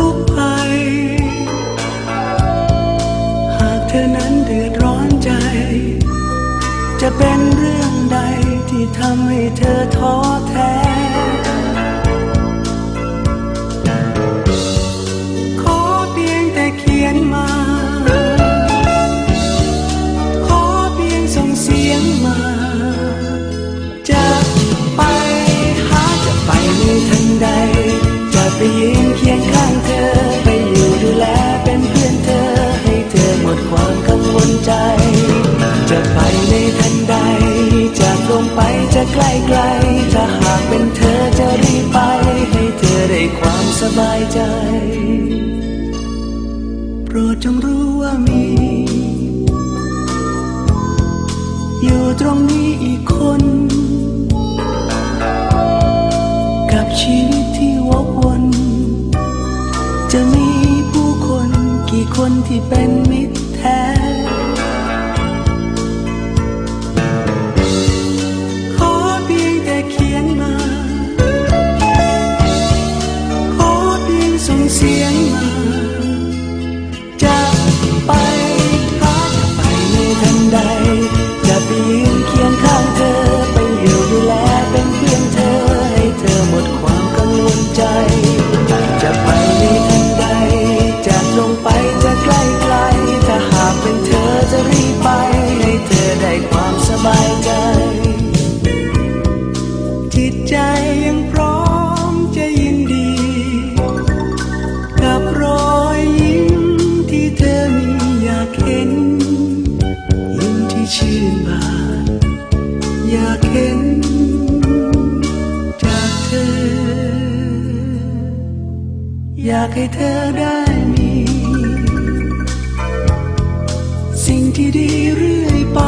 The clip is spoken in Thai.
ุ ทำให้เธอท้อแท้ ไปให้เธอได้ความสบายใจ โปรดจงรู้ว่ามี อยู่ตรงนี้อีกคน กับชีวิตที่วกวน จะมีผู้คนกี่คนที่เป็นมิ อยากเห็นจากเธอ อยากให้เธอได้มี สิ่งที่ดีเรื่อยไป